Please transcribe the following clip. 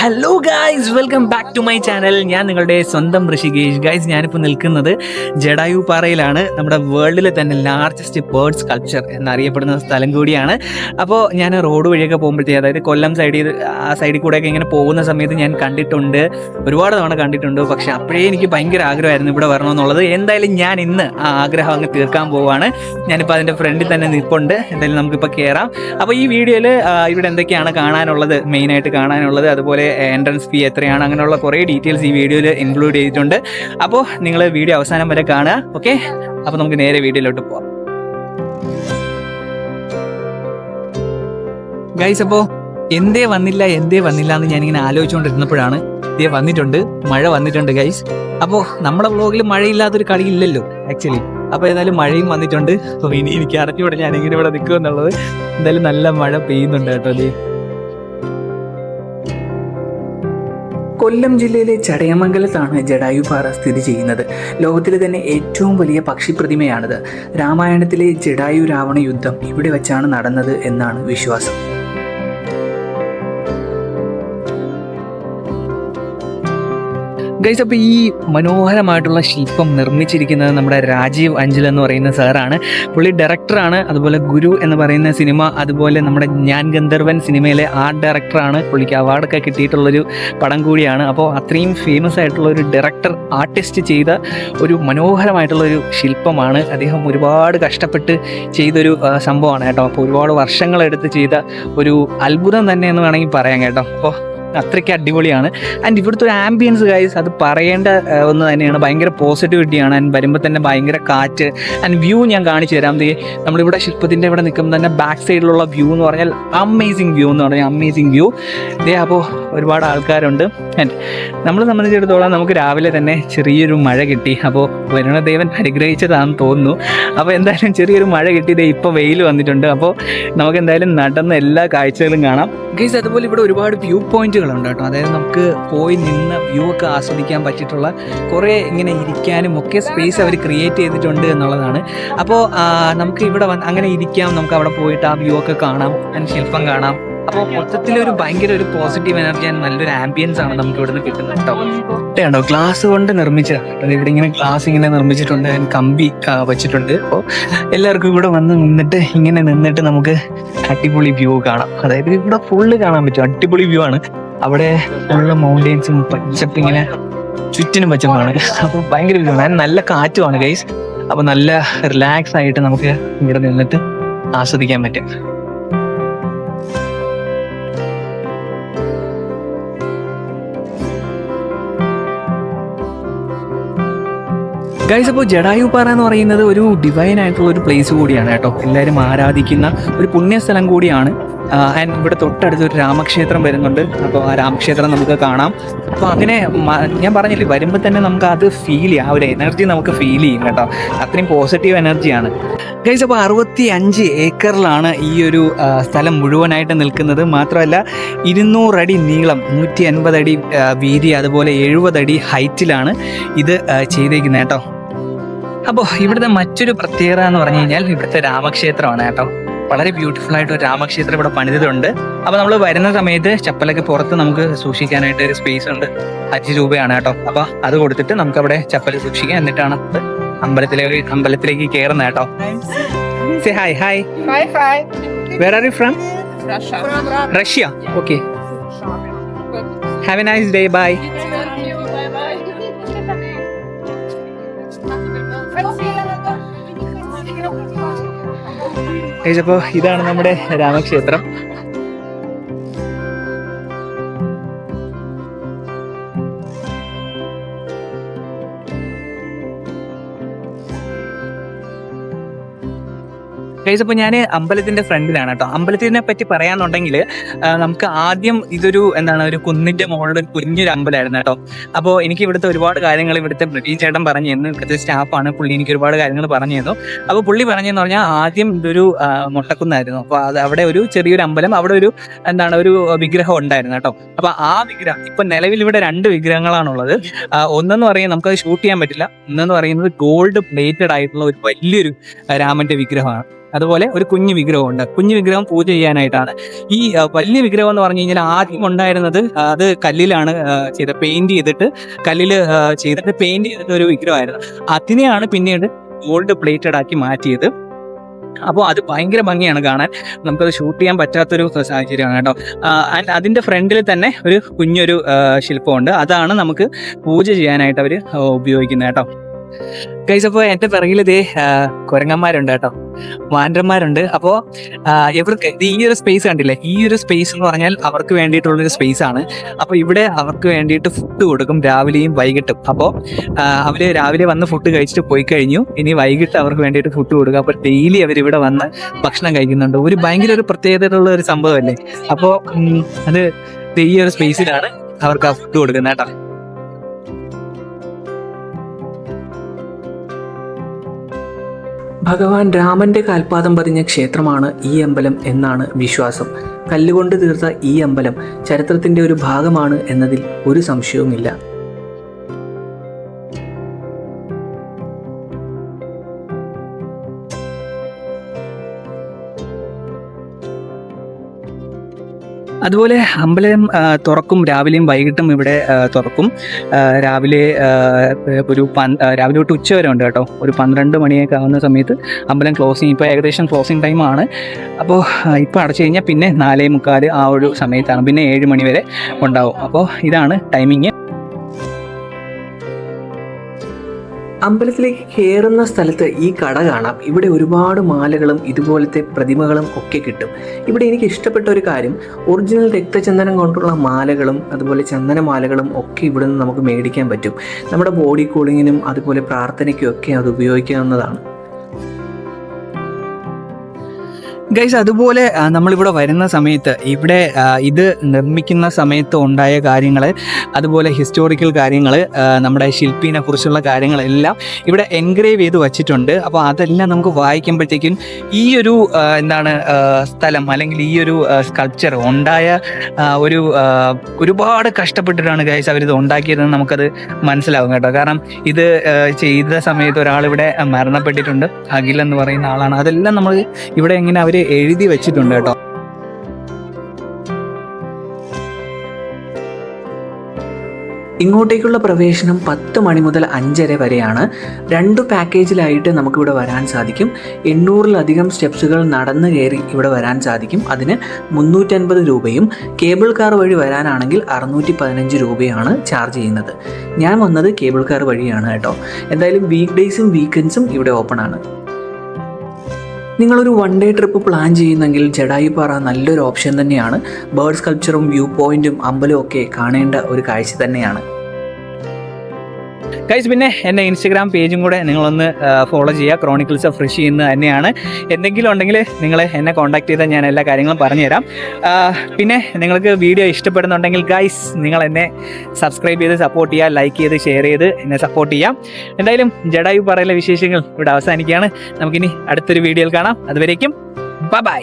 Hello guys welcome back to my channel ഞാൻ നിങ്ങളുടെ സ്വന്തം ഋഷികേഷ്. ഗായ്സ് ഞാനിപ്പോൾ നിൽക്കുന്നത് ജഡായു പാറയിലാണ്. നമ്മുടെ വേൾഡിലെ തന്നെ ലാർജസ്റ്റ് ബേർഡ് സ്കൾപ്ചർ എന്നറിയപ്പെടുന്ന സ്ഥലം കൂടിയാണ്. അപ്പോൾ ഞാൻ റോഡ് വഴിയൊക്കെ പോകുമ്പോഴത്തേ അതായത് കൊല്ലം സൈഡിൽ ആ സൈഡിൽ കൂടെയൊക്കെ ഇങ്ങനെ പോകുന്ന സമയത്ത് ഞാൻ കണ്ടിട്ടുണ്ട്. ഒരുപാട് തവണ കണ്ടിട്ടുണ്ട്. പക്ഷേ അപ്പോഴേ എനിക്ക് ഭയങ്കര ആഗ്രഹമായിരുന്നു ഇവിടെ വരണമെന്നുള്ളത്. എന്തായാലും ഞാൻ ഇന്ന് ആ ആഗ്രഹം അങ്ങ് തീർക്കാൻ പോവാണ്. ഞാനിപ്പോൾ അതിന്റെ ഫ്രണ്ടിൽ തന്നെ നിൽപ്പുണ്ട് എന്തായാലും നമുക്കിപ്പോൾ കയറാം അപ്പോൾ ഈ വീഡിയോയിൽ ഇവിടെ എന്തൊക്കെയാണ് കാണാനുള്ളത്? മെയിനായിട്ട് കാണാനുള്ളത്. അതുപോലെ എൻട്രൻസ് ഫീ എത്രയാണ്? അങ്ങനെയുള്ള കുറേ ഡീറ്റെയിൽസ് ഈ വീഡിയോയിൽ ഇൻക്ലൂഡ് ചെയ്തിട്ടുണ്ട്. അപ്പോൾ നിങ്ങൾ വീഡിയോ അവസാനം വരെ കാണുക ഓക്കെ അപ്പോൾ നമുക്ക് നേരെ വീഡിയോയിലോട്ട് പോവാം. ഗൈസ് അപ്പോൾ എന്തേ വന്നില്ല എന്തേ വന്നില്ല എന്ന് ഞാനിങ്ങനെ ആലോചിച്ചുകൊണ്ടിരുന്നപ്പോഴാണ് ഇതേ വന്നിട്ടുണ്ട് മഴ വന്നിട്ടുണ്ട് ഗൈസ് അപ്പോൾ നമ്മുടെ വ്ളോഗിൽ മഴയില്ലാത്തൊരു കളിയില്ലല്ലോ ആക്ച്വലി അപ്പോൾ ഏതായാലും മഴയും വന്നിട്ടുണ്ട്. അപ്പോൾ ഇനി എനിക്ക് അറിഞ്ഞൂടെ ഞാനിങ്ങനെ ഇവിടെ നിൽക്കുമെന്നുള്ളത് എന്തായാലും നല്ല മഴ പെയ്യുന്നുണ്ട് കേട്ടോ കൊല്ലം ജില്ലയിലെ ചടയമംഗലത്താണ് ജടായുപാറ സ്ഥിതി ചെയ്യുന്നത്. ലോകത്തിലെ തന്നെ ഏറ്റവും വലിയ പക്ഷിപ്രതിമയാണിത്. രാമായണത്തിലെ ജടായു രാവണ യുദ്ധം ഇവിടെ വെച്ചാണ് നടന്നത് എന്നാണ് വിശ്വാസം. ഗൈസ് അപ്പോൾ ഈ മനോഹരമായിട്ടുള്ള ശില്പം നിർമ്മിച്ചിരിക്കുന്നത് നമ്മുടെ രാജീവ് അഞ്ചൽ എന്ന് പറയുന്ന സാറാണ്. പുള്ളി ഡയറക്ടറാണ് അതുപോലെ ഗുരു എന്ന് പറയുന്ന സിനിമ അതുപോലെ നമ്മുടെ ഞാൻ ഗന്ധർവൻ സിനിമയിലെ ആർട്ട് ഡയറക്ടറാണ് പുള്ളിക്ക് അവാർഡൊക്കെ കിട്ടിയിട്ടുള്ളൊരു പടം കൂടിയാണ്. അപ്പോൾ അത്രയും ഫേമസ് ആയിട്ടുള്ള ഒരു ഡയറക്ടർ ആർട്ടിസ്റ്റ് ചെയ്ത ഒരു മനോഹരമായിട്ടുള്ള ഒരു ശില്പമാണ്. അദ്ദേഹം ഒരുപാട് കഷ്ടപ്പെട്ട് ചെയ്തൊരു സംഭവമാണ് കേട്ടോ. അപ്പോൾ ഒരുപാട് വർഷങ്ങളെടുത്ത് ചെയ്ത ഒരു അത്ഭുതം തന്നെ എന്ന് വേണമെങ്കിൽ പറയാം കേട്ടോ. അപ്പോൾ അത്രയ്ക്ക് അടിപൊളിയാണ്. ആൻഡ് ഇവിടുത്തെ ഒരു ആംബിയൻസ് ഗൈസ് അത് പറയേണ്ട ഒന്ന് തന്നെയാണ്. ഭയങ്കര പോസിറ്റിവിറ്റിയാണ് ആൻഡ് വരുമ്പോൾ തന്നെ ഭയങ്കര കാറ്റ്. ആൻഡ് വ്യൂ ഞാൻ കാണിച്ചു തരാം. നമ്മളിവിടെ ശില്പത്തിന്റെ ഇവിടെ നിൽക്കുമ്പോൾ തന്നെ ബാക്ക് സൈഡിലുള്ള വ്യൂ എന്ന് പറഞ്ഞാൽ അമേസിങ് വ്യൂ എന്ന് പറഞ്ഞാൽ അമേസിങ് വ്യൂ ഇതേ അപ്പോൾ ഒരുപാട് ആൾക്കാരുണ്ട്. ആൻഡ് നമ്മളെ സംബന്ധിച്ചിടത്തോളം നമുക്ക് രാവിലെ തന്നെ ചെറിയൊരു മഴ കിട്ടി. അപ്പോൾ വരുണദേവൻ അനുഗ്രഹിച്ചതാണെന്ന് തോന്നുന്നു. അപ്പോൾ എന്തായാലും ചെറിയൊരു മഴ കിട്ടി. ഇതേ ഇപ്പോൾ വെയിൽ വന്നിട്ടുണ്ട്. അപ്പോൾ നമുക്ക് എന്തായാലും നടന്ന എല്ലാ കാഴ്ചകളും കാണാം. ഗൈസ് അതുപോലെ ഇവിടെ ഒരുപാട് വ്യൂ പോയിന്റുകളുണ്ട് കേട്ടോ. അതായത് നമുക്ക് പോയി നിന്ന് വ്യൂ ഒക്കെ ആസ്വദിക്കാൻ പറ്റിയിട്ടുള്ള കുറേ ഇങ്ങനെ ഇരിക്കാനും ഒക്കെ സ്പേസ് അവർ ക്രിയേറ്റ് ചെയ്തിട്ടുണ്ട് എന്നുള്ളതാണ്. അപ്പോൾ നമുക്ക് ഇവിടെ അങ്ങനെ ഇരിക്കാം. നമുക്ക് അവിടെ പോയിട്ട് ആ വ്യൂ ഒക്കെ കാണാം. അതിന് ശില്പം കാണാം. അപ്പോൾ മൊത്തത്തിൽ ഒരു ഭയങ്കര ഒരു പോസിറ്റീവ് എനർജി ആൻഡ് നല്ലൊരു ആംബിയൻസ് ആണ് നമുക്ക് ഇവിടുന്ന് കിട്ടുന്നത് കേട്ടോ. കേട്ടോ ഗ്ലാസ് കൊണ്ട് നിർമ്മിച്ച ഇവിടെ ഇങ്ങനെ ഗ്ലാസ് ഇങ്ങനെ നിർമ്മിച്ചിട്ടുണ്ട് അതിന് കമ്പി വെച്ചിട്ടുണ്ട്. അപ്പോൾ എല്ലാവർക്കും ഇവിടെ വന്ന് നിന്നിട്ട് ഇങ്ങനെ നിന്നിട്ട് നമുക്ക് അടിപൊളി വ്യൂ കാണാം. അതായത് ഇവിടെ ഫുള്ള് കാണാൻ പറ്റും. അടിപൊളി വ്യൂ ആണ്. അവിടെ ഫുള്ള് മൗണ്ടെയിൻസും പച്ചപ്പ് ഇങ്ങനെ ചുറ്റിനും പച്ചപ്പാണ് അപ്പോൾ ഭയങ്കര വ്യൂ നല്ല കാറ്റുമാണ് ഗൈസ് അപ്പോൾ നല്ല റിലാക്സ് ആയിട്ട് നമുക്ക് ഇവിടെ നിന്നിട്ട് ആസ്വദിക്കാൻ പറ്റും. ഗൈസ് അപ്പോൾ ജഡായു പാറ എന്ന് പറയുന്നത് ഒരു ഡിവൈൻ ആയിട്ടുള്ള ഒരു പ്ലേസ് കൂടിയാണ് കേട്ടോ. എല്ലാവരും ആരാധിക്കുന്ന ഒരു പുണ്യസ്ഥലം കൂടിയാണ്. ആൻഡ് ഇവിടെ തൊട്ടടുത്ത് ഒരു രാമക്ഷേത്രം വരുന്നുണ്ട്. അപ്പോൾ ആ രാമക്ഷേത്രം നമുക്ക് കാണാം. അപ്പോൾ അങ്ങനെ ഞാൻ പറഞ്ഞില്ലേ വരുമ്പോൾ തന്നെ നമുക്ക് അത് ഫീൽ ചെയ്യാം. ആ ഒരു എനർജി നമുക്ക് ഫീൽ ചെയ്യും കേട്ടോ. അത്രയും പോസിറ്റീവ് എനർജിയാണ് ഗൈസ് അപ്പോൾ അറുപത്തി അഞ്ച് ഏക്കറിലാണ് ഈ ഒരു സ്ഥലം മുഴുവനായിട്ട് നിൽക്കുന്നത്. മാത്രമല്ല ഇരുന്നൂറടി നീളം നൂറ്റി അൻപതടി വീതി അതുപോലെ എഴുപതടി ഹൈറ്റിലാണ് ഇത് ചെയ്തേക്കുന്നത് കേട്ടോ. അപ്പോൾ ഇവിടുത്തെ മറ്റൊരു പ്രത്യേകത എന്ന് പറഞ്ഞു കഴിഞ്ഞാൽ ഇവിടുത്തെ രാമക്ഷേത്രമാണ് കേട്ടോ. വളരെ ബ്യൂട്ടിഫുൾ ആയിട്ട് ഒരു രാമക്ഷേത്രം ഇവിടെ പണിതിട്ടുണ്ട്. അപ്പോൾ നമ്മൾ വരുന്ന സമയത്ത് ചപ്പലൊക്കെ പുറത്ത് നമുക്ക് സൂക്ഷിക്കാനായിട്ട് ഒരു സ്പേസ് ഉണ്ട്. അഞ്ച് രൂപയാണ് കേട്ടോ. അപ്പോൾ അത് കൊടുത്തിട്ട് നമുക്ക് അവിടെ ചപ്പൽ സൂക്ഷിക്കാം. എന്നിട്ടാണ് അമ്പലത്തിലേക്ക് അമ്പലത്തിലേക്ക് കയറുന്നത് കേട്ടോ. Say hi hi. Where are you from. Russia okay have a nice day bye ഇതാണ് നമ്മുടെ രാമക്ഷേത്രം. ഗൈസ് അപ്പോൾ ഞാൻ അമ്പലത്തിന്റെ ഫ്രണ്ടിലാണ് കേട്ടോ. അമ്പലത്തിനെ പറ്റി പറയാന്നുണ്ടെങ്കിൽ നമുക്ക് ആദ്യം ഇതൊരു എന്താണ് ഒരു കുന്നിന്റെ മുകളിൽ ഒരു കുഞ്ഞൊരു അമ്പലമായിരുന്നു കേട്ടോ. അപ്പോൾ എനിക്ക് ഇവിടുത്തെ ഒരുപാട് കാര്യങ്ങൾ ഇവിടുത്തെ ബ്രിട്ടീഷ് ചേട്ടൻ പറഞ്ഞു തന്നു ഇവിടുത്തെ സ്റ്റാഫാണ് പുള്ളി എനിക്ക് ഒരുപാട് കാര്യങ്ങൾ പറഞ്ഞു തന്നു അപ്പോൾ പുള്ളി പറഞ്ഞെന്ന് പറഞ്ഞാൽ ആദ്യം ഇതൊരു മുട്ടക്കുന്നായിരുന്നു. അപ്പോൾ അത് അവിടെ ഒരു ചെറിയൊരു അമ്പലം അവിടെ ഒരു എന്താണ് ഒരു വിഗ്രഹം ഉണ്ടായിരുന്നു കേട്ടോ. അപ്പോൾ ആ വിഗ്രഹം ഇപ്പൊ നിലവിൽ ഇവിടെ രണ്ട് വിഗ്രഹങ്ങളാണുള്ളത്. ഒന്നെന്ന് പറയുന്നത് നമുക്കത് ഷൂട്ട് ചെയ്യാൻ പറ്റില്ല. ഒന്നെന്ന് പറയുന്നത് ഗോൾഡ് പ്ലേറ്റഡ് ആയിട്ടുള്ള ഒരു വലിയൊരു രാമന്റെ വിഗ്രഹമാണ്. അതുപോലെ ഒരു കുഞ്ഞു വിഗ്രഹമുണ്ട്. കുഞ്ഞു വിഗ്രഹം പൂജ ചെയ്യാനായിട്ടാണ്. ഈ വലിയ വിഗ്രഹം എന്ന് പറഞ്ഞു കഴിഞ്ഞാൽ ആദ്യം ഉണ്ടായിരുന്നത് അത് കല്ലിലാണ് ചെയ്ത പെയിന്റ് ചെയ്തിട്ട് കല്ലിൽ ചെയ്തിട്ട് പെയിന്റ് ചെയ്തിട്ട് ഒരു വിഗ്രഹമായിരുന്നു. അതിനെയാണ് പിന്നീട് ഗോൾഡ് പ്ലേറ്റഡ് ആക്കി മാറ്റിയത്. അപ്പോൾ അത് ഭയങ്കര ഭംഗിയാണ് കാണാൻ. നമുക്കത് ഷൂട്ട് ചെയ്യാൻ പറ്റാത്തൊരു സാഹചര്യമാണ് കേട്ടോ. ആൻഡ് അതിന്റെ ഫ്രണ്ടിൽ തന്നെ ഒരു കുഞ്ഞൊരു ശില്പമുണ്ട്. അതാണ് നമുക്ക് പൂജ ചെയ്യാനായിട്ട് അവർ ഉപയോഗിക്കുന്നത് കേട്ടോ. ഗൈസ് അപ്പോ എന്റെ പിറകിൽ ഇതേ കുരങ്ങന്മാരുണ്ട് കേട്ടോ. മാൻഡന്മാരുണ്ട്. അപ്പോ ഇവർക്ക് ഈ ഒരു സ്പേസ് കണ്ടില്ലേ? ഈ ഒരു സ്പേസ് എന്ന് പറഞ്ഞാൽ അവർക്ക് വേണ്ടിയിട്ടുള്ളൊരു സ്പേസ് ആണ്. അപ്പോൾ ഇവിടെ അവർക്ക് വേണ്ടിയിട്ട് ഫുഡ് കൊടുക്കും. രാവിലെയും വൈകിട്ടും. അപ്പോ അവർ രാവിലെ വന്ന് ഫുഡ് കഴിച്ചിട്ട് പോയി കഴിഞ്ഞു. ഇനി വൈകിട്ട് അവർക്ക് വേണ്ടിയിട്ട് ഫുഡ് കൊടുക്കുക അപ്പോൾ ഡെയിലി അവർ ഇവിടെ വന്ന് ഭക്ഷണം കഴിക്കുന്നുണ്ട്. ഒരു ഭയങ്കര ഒരു പ്രത്യേകതയുള്ള ഒരു സംഭവമല്ലേ? അപ്പോ അത് ഈ ഒരു സ്പേസിലാണ് അവർക്ക് ആ ഫുഡ് കൊടുക്കുന്നത് കേട്ടോ. ഭഗവാൻ രാമന്റെ കാൽപാദം പതിഞ്ഞ ക്ഷേത്രമാണ് ഈ അമ്പലം എന്നാണ് വിശ്വാസം. കല്ലുകൊണ്ട് തീർത്ത ഈ അമ്പലം ചരിത്രത്തിന്റെ ഒരു ഭാഗമാണ് എന്നതിൽ ഒരു സംശയവുമില്ല. അതുപോലെ അമ്പലം തുറക്കും. രാവിലെയും വൈകിട്ടും ഇവിടെ തുറക്കും. രാവിലെ ഒരു രാവിലെ തൊട്ട് ഉച്ച വരെ ഉണ്ട് കേട്ടോ. ഒരു പന്ത്രണ്ട് മണിയൊക്കെ ആവുന്ന സമയത്ത് അമ്പലം ക്ലോസിങ് ഇപ്പോൾ ഏകദേശം ക്ലോസിങ് ടൈമാണ് അപ്പോൾ ഇപ്പോൾ അടച്ചു കഴിഞ്ഞാൽ പിന്നെ നാലേ മുക്കാൽ ആ ഒരു സമയത്താണ്. പിന്നെ ഏഴ് മണി വരെ ഉണ്ടാവും. അപ്പോൾ ഇതാണ് ടൈമിങ് അമ്പലത്തിലേക്ക് കയറുന്ന സ്ഥലത്ത് ഈ കട കാണാം. ഇവിടെ ഒരുപാട് മാലകളും ഇതുപോലത്തെ പ്രതിമകളും ഒക്കെ കിട്ടും. ഇവിടെ എനിക്ക് ഇഷ്ടപ്പെട്ട ഒരു കാര്യം ഒറിജിനൽ രക്തചന്ദനം കൊണ്ടുള്ള മാലകളും അതുപോലെ ചന്ദനമാലകളും ഒക്കെ ഇവിടുന്ന് നമുക്ക് മേടിക്കാൻ പറ്റും. നമ്മുടെ ബോഡി കൂളിങ്ങിനും അതുപോലെ പ്രാർത്ഥനയ്ക്കും ഒക്കെ അത് ഉപയോഗിക്കാവുന്നതാണ്. ഗൈസ് അതുപോലെ നമ്മളിവിടെ വരുന്ന സമയത്ത് ഇവിടെ ഇത് നിർമ്മിക്കുന്ന സമയത്ത് ഉണ്ടായ കാര്യങ്ങൾ അതുപോലെ ഹിസ്റ്റോറിക്കൽ കാര്യങ്ങൾ നമ്മുടെ ശില്പിനെ കുറിച്ചുള്ള കാര്യങ്ങളെല്ലാം ഇവിടെ എൻഗ്രേവ് ചെയ്ത് വച്ചിട്ടുണ്ട്. അപ്പോൾ അതെല്ലാം നമുക്ക് വായിക്കുമ്പോഴത്തേക്കും ഈ ഒരു എന്താണ് സ്ഥലം അല്ലെങ്കിൽ ഈ ഒരു സ്കൾപ്ചർ ഉണ്ടായ ഒരു ഒരുപാട് കഷ്ടപ്പെട്ടിട്ടാണ് ഗൈസ് അവരിത് ഉണ്ടാക്കിയതെന്ന് നമുക്കത് മനസ്സിലാവും കേട്ടോ. കാരണം ഇത് ചെയ്ത സമയത്ത് ഒരാളിവിടെ മരണപ്പെട്ടിട്ടുണ്ട്. അഖിൽ എന്ന് പറയുന്ന ആളാണ്. അതെല്ലാം നമ്മൾ ഇവിടെ എങ്ങനെ അവർ എഴുതി വെച്ചിട്ടുണ്ട് കേട്ടോ. ഇങ്ങോട്ടേക്കുള്ള പ്രവേശനം പത്ത് മണി മുതൽ അഞ്ചര വരെയാണ്. രണ്ട് പാക്കേജിലായിട്ട് നമുക്കിവിടെ വരാൻ സാധിക്കും. എണ്ണൂറിലധികം സ്റ്റെപ്സുകൾ നടന്നു കയറി ഇവിടെ വരാൻ സാധിക്കും. അതിന് മുന്നൂറ്റൻപത് രൂപയും കേബിൾ കാർ വഴി വരാനാണെങ്കിൽ അറുന്നൂറ്റി പതിനഞ്ച് രൂപയാണ് ചാർജ് ചെയ്യുന്നത്. ഞാൻ വന്നത് കേബിൾ കാർ വഴിയാണ് കേട്ടോ. എന്തായാലും വീക്ക് ഡേയ്സും വീക്കെൻഡ്സും ഇവിടെ ഓപ്പൺ ആണ്. നിങ്ങളൊരു വൺ ഡേ ട്രിപ്പ് പ്ലാൻ ചെയ്യുന്നെങ്കിൽ ജഡായുപ്പാറ നല്ലൊരു ഓപ്ഷൻ തന്നെയാണ്. ബേർഡ് സ്കൾപ്ചറും വ്യൂ പോയിന്റും അമ്പലവും ഒക്കെ കാണേണ്ട ഒരു കാഴ്ച തന്നെയാണ്. ഗൈസ് പിന്നെ എന്റെ ഇൻസ്റ്റഗ്രാം പേജും കൂടെ നിങ്ങളൊന്ന് ഫോളോ ചെയ്യുക. ക്രോണിക്കിൾസ് ഓഫ് ഫ്രഷ് എന്ന് തന്നെയാണ്. എന്തെങ്കിലും ഉണ്ടെങ്കിൽ നിങ്ങൾ എന്നെ കോൺടാക്ട് ചെയ്താൽ ഞാൻ എല്ലാ കാര്യങ്ങളും പറഞ്ഞുതരാം. തരാം പിന്നെ നിങ്ങൾക്ക് വീഡിയോ ഇഷ്ടപ്പെടുന്നുണ്ടെങ്കിൽ ഗൈസ് നിങ്ങൾ എന്നെ സബ്സ്ക്രൈബ് ചെയ്ത് സപ്പോർട്ട് ചെയ്യുക ലൈക്ക് ചെയ്ത് ഷെയർ ചെയ്ത് എന്നെ സപ്പോർട്ട് ചെയ്യാം. എന്തായാലും ജഡായു പറയലെ വിശേഷങ്ങൾ ഇവിടെ അവസാനിക്കുകയാണ്. നമുക്കിനി അടുത്തൊരു വീഡിയോയിൽ കാണാം. അതുവരേക്കും ബൈ